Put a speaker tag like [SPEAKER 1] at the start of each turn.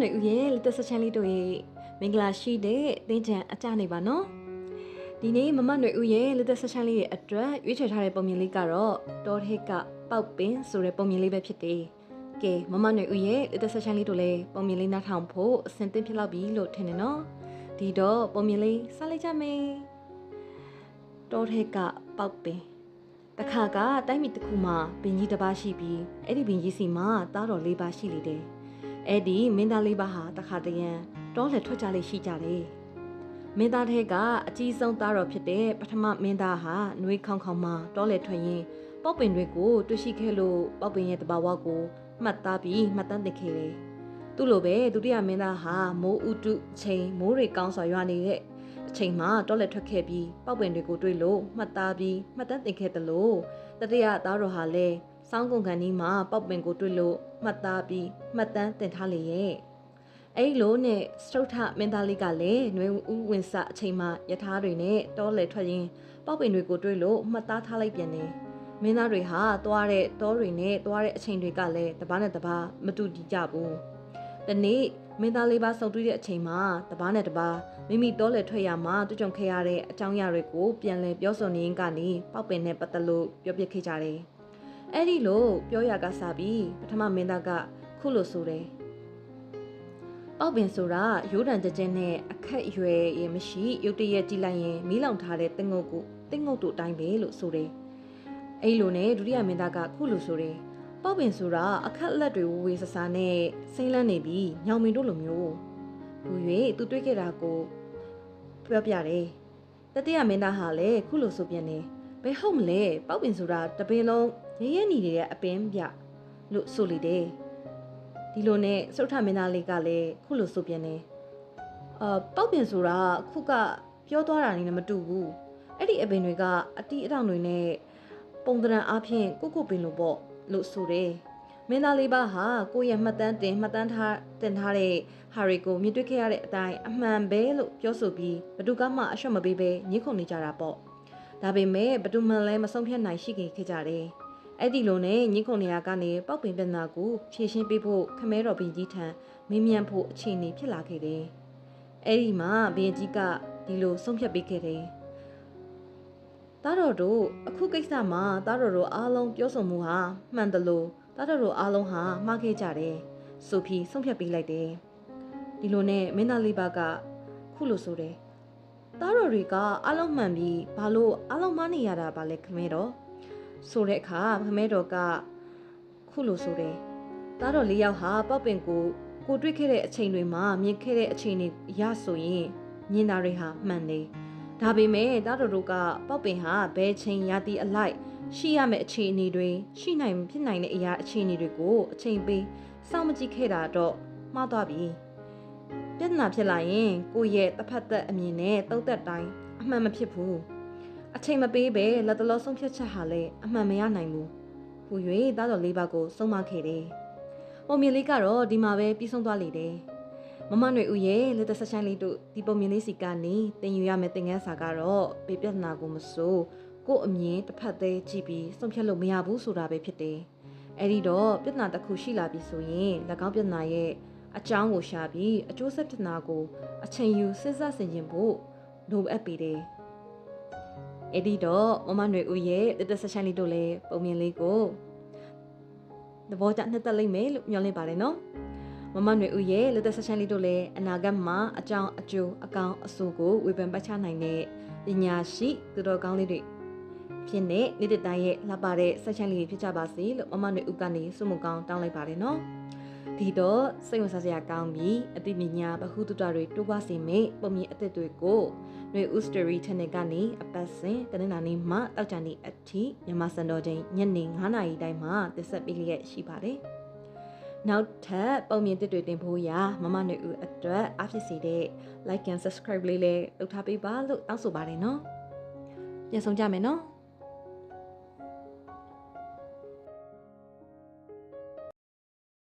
[SPEAKER 1] ຫນွေဦးရဲ့လက်သက်ဆက်ချမ်းလေးတို့ရဲ့မင်္ဂလာရှိတဲ့တင်းချံအကြနေပါနော်ဒီနေ့မမຫນွေဦးရဲ့လက်သက်ဆက်ချမ်းလေးရဲ့အတွက်ရွေးချယ်ထားတဲ့ပုံမြင်လေးကတော့တောထက်ကပေါက်ပင်ဆိုတဲ့ပုံမြင်လေးပဲဖြစ်တယ်ကဲမမຫນွေဦးရဲ့လက်သက်ဆက်ချမ်းလေးတို့လည်းပုံမြင်လေးနားထောင်ဖို့အဆင်သင့်ဖြစ်လောက်ပြီလို့ထင်တယ်နော်ဒီတော့ပုံမြင်လေးစလိုက်ကြမယ်တောထက်ကပေါက်ပင်တခါကတိုင်းပြည်တစ်ခုမှာဘင်ကြီးတစ်ပါးရှိပြီးအဲ့ဒီဘင်ကြီးစီမှာသားတော်လေးပါးရှိလေတယ် အဲ့ဒီမင်းသားလေးပါးဟာတခါတရံတောလက်ထွက်ကြလေးရှိကြတယ်မင်းသားထဲကအကြီးဆုံးသားတော်ဖြစ်တဲ့ပထမမင်းသားဟာနှွေးခေါင်ခေါင်မှတောလက်ထွက်ရင်ပေါက်ပင်တွေကိုတွေ့ရှိခဲ့လို့ပေါက်ပင်ရဲ့တဘာဝကိုမှတ်သားပြီးမှတ်တမ်းတင်ခဲ့တယ်သူ့လိုပဲဒုတိယမင်းသားဟာမိုးဥတုချိန်မိုးတွေကောင်းစွာရွာနေတဲ့အချိန်မှာတောလက်ထွက်ခဲ့ပြီးပေါက်ပင်တွေကိုတွေ့လို့မှတ်သားပြီးမှတ်တမ်းတင်ခဲ့တယ်လို့တတိယသားတော်ဟာလည်း စောင်းကုန်ကန်ဒီမှာပေါက်ပင်ကိုတွေ့လို့မှတ်သားပြီးမှတ်တမ်းတင်ထားလေရဲ့အဲ့လိုနဲ့စတုထမင်းသားလေးကလည်းနှွေဦးဝင်စအချိန်မှာယထာတွေနဲ့တောလေထွက်ရင်ပေါက်ပင်တွေကိုတွေ့လို့မှတ်သားထားလိုက်ပြန်တယ်မင်းသားတွေဟာသွားတဲ့တောတွေနဲ့သွားတဲ့အချိန်တွေကလည်းတပားနဲ့တပားမတူကြဘူးဒီနေ့မင်းသားလေးပါဆုံတွေ့တဲ့အချိန်မှာတပားနဲ့တပားမိမိတောလေထွက်ရမှာတွေ့ကြုံခဲ့ရတဲ့အကြောင်းအရာတွေကိုပြန်လည်ပြောဆိုနေရင်ကနေပေါက်ပင်နဲ့ပတ်သက်လို့ပြောပြခဲ့ကြတယ်။ အဲ့ဒီလိုပြောရကစားပြီးပထမမင်းသားကခုလိုဆိုတယ်။ပေါက်ပင်ဆိုတာရိုးတံကြကြင်းနဲ့အခက်အရွယ်ရမရှိရုတ်တရက်ကြည့်လိုက်ရင်မီးလောင်ထားတဲ့တင်ငုတ်ကိုတင်ငုတ်တို့အတိုင်းပဲလို့ဆိုတယ်။အဲ့လိုနဲ့ဒုတိယမင်းသားကခုလိုဆိုတယ်။ပေါက်ပင်ဆိုတာအခက်လက်တွေဝဝေဆဆာနဲ့စိမ့်လန်းနေပြီးညောင်မင်တို့လိုမျိုးလူ၍သူတွေ့ခဲ့တာကိုပြောပြတယ်။တတိယမင်းသားဟာလည်းခုလိုဆိုပြန်တယ်။ ဘယ်ဟုတ်မလဲပေါက်ပင်ဆိုတာတပင်လုံးရရဲနေနေတဲ့အပင်ပြလို့ဆိုလေတယ်။ဒီလိုနဲ့စုထမင်းသားလေးကလည်းခုလိုဆိုပြန်တယ်။အာပေါက်ပင်ဆိုတာခုကပြောသွားတာနဲ့မတူဘူး။အဲ့ဒီအပင်တွေကအတီးအထောင်တွေနဲ့ပုံတရံအားဖြင့်ကိုကိုပင်လို့ပေါ့လို့ဆိုတယ်။မင်းသားလေးပါဟာကိုယ့်ရဲ့မှတ်တမ်းတင်မှတ်တမ်းထားတင်ထားတဲ့ဟာရီကိုမြင်တွေ့ခဲ့ရတဲ့အတိုင်းအမှန်ပဲလို့ပြောဆိုပြီးဘသူကမှအရှက်မပေးဘဲညှိခုန်နေကြတာပေါ့ ဒါပေမဲ့ဘသူမှလည်းမဆုံးဖြတ်နိုင်ရှိခဲ့ကြတယ်အဲ့ဒီလိုနဲ့ညှိခုန်နေရကနေပောက်ပင်ပြဿနာကိုဖြေရှင်းပေးဖို့ခမဲတော်ဘင်ကြီးထံမင်းမြန်ဖို့အခြေအနေဖြစ်လာခဲ့တယ်အဲ့ဒီမှာဘင်ကြီးကဒီလိုဆုံးဖြတ်ပေးခဲ့တယ်သားတော်တို့အခုကိစ္စမှာသားတော်တို့အားလုံးပြောဆိုမှုဟာမှန်တယ်လို့သားတော်တို့အားလုံးဟာမှားခဲ့ကြတယ်ဆိုပြီးဆုံးဖြတ်ပေးလိုက်တယ်ဒီလိုနဲ့မင်းသားလေးပါကခုလိုဆိုတယ် သားတော်တွေကအလုံးမှန်ပြီးဘာလို့အလုံးမနေရတာပါလဲခမဲတော်ဆိုတဲ့အခါခမဲတော်ကခုလိုဆိုတယ်သားတော်လေးယောက်ဟာပောက်ပင်ကိုကိုတွေ့ခဲ့တဲ့အချိန်တွေမှာမြင်ခဲ့တဲ့အချိန်တွေရဆိုရင်မြင်တာတွေဟာမှန်တယ်ဒါပေမဲ့သားတော်တို့ကပောက်ပင်ဟာဘယ်ချိန်ရသည်အလိုက်ရှိရမယ့်အခြေအနေတွေရှိနိုင်ဖြစ်နိုင်တဲ့အရာအခြေအနေတွေကိုအချိန်ပေးစောင့်မကြည့်ခဲ့တာတော့မှားသွားပြီ ပြဿနာဖြစ်လာရင်ကိုယ့်ရဲ့တစ်ဖက်သက်အမြင်နဲ့တုံးသက်တိုင်းအမှန်မဖြစ်ဘူးအချိန်မပေးပဲလက်တလုံးဆုံးဖြတ်ချက်ဟာလည်းအမှန်မရနိုင်ဘူးဟူ၍သားတော်လေးပါကိုဆုံးမခဲ့တယ်ပုံမြင်လေးကတော့ဒီမှာပဲပြီးဆုံးသွားလေတယ်မမຫນွေဦးရဲ့လက်သက်ဆက်ဆိုင်လေးတို့ဒီပုံမြင်လေးစီကနေတင်ယူရမယ့်သင်ခန်းစာကတော့ပေပြဿနာကိုမစိုးကို့အမြင်တစ်ဖက်သေးကြည့်ပြီးဆုံးဖြတ်လို့မရဘူးဆိုတာပဲဖြစ်တယ်အဲ့ဒီတော့ပြဿနာတစ်ခုရှိလာပြီဆိုရင်၎င်းပြဿနာရဲ့ အကြောင်းကိုရှာပြီးအကျိုးဆက်ပြဿနာကိုအချိန်ယူစဉ်းစားဆင်ခြင်ဖို့လိုအပ်ပေတယ်။အဲ့ဒီတော့မမຫນွေဦးရဲ့တက်တက်ဆက်ဆိုင်လေးတို့လည်းပုံမြင်လေးကိုသဘောကျနှစ်သက်လိမ့်မယ်လို့မျှော်လင့်ပါတယ်နော်။မမຫນွေဦးရဲ့လက်သက်ဆက်ဆိုင်လေးတို့လည်းအနာဂတ်မှာအကြောင်းအကျိုးအကောင်အဆိုးကိုဝေဖန်ပတ်ချနိုင်တဲ့ပညာရှိသူတော်ကောင်းလေးတွေဖြစ်နေနေတဲ့တိုင်းရဲ့လှပတဲ့ဆက်ချမ်းလေးဖြစ်ကြပါစေလို့မမຫນွေဦးကနေဆုမကောင်းတောင်းလိုက်ပါတယ်နော် ဒီတော့စိတ်ဝင်စားစရာကောင်းပြီးအသိပညာဗဟုသုတတွေတိုးပွားစေမယ့်ပုံမြင်အသစ်တွေကိုຫນွေဦးစတိုရီ channel ကနေအပတ်စဉ်တနင်္လာနေ့မှတောက်ကြနေ့အထိမြန်မာစံတော်ချိန်ညနေ9:00နာရီတိုင်းမှာတင်ဆက်ပေးလျက်ရှိပါတယ်နောက်ထပ်ပုံမြင်တစ်တွေတင်ဖို့ရာမမຫນွေဦးအတွက်အားဖြစ်စေတဲ့ like and subscribe လေးလည်းလုပ်ထားပေးပါလို့တောင်းဆိုပါတယ်နော်ပြန်ဆောင်ကြမယ်နော်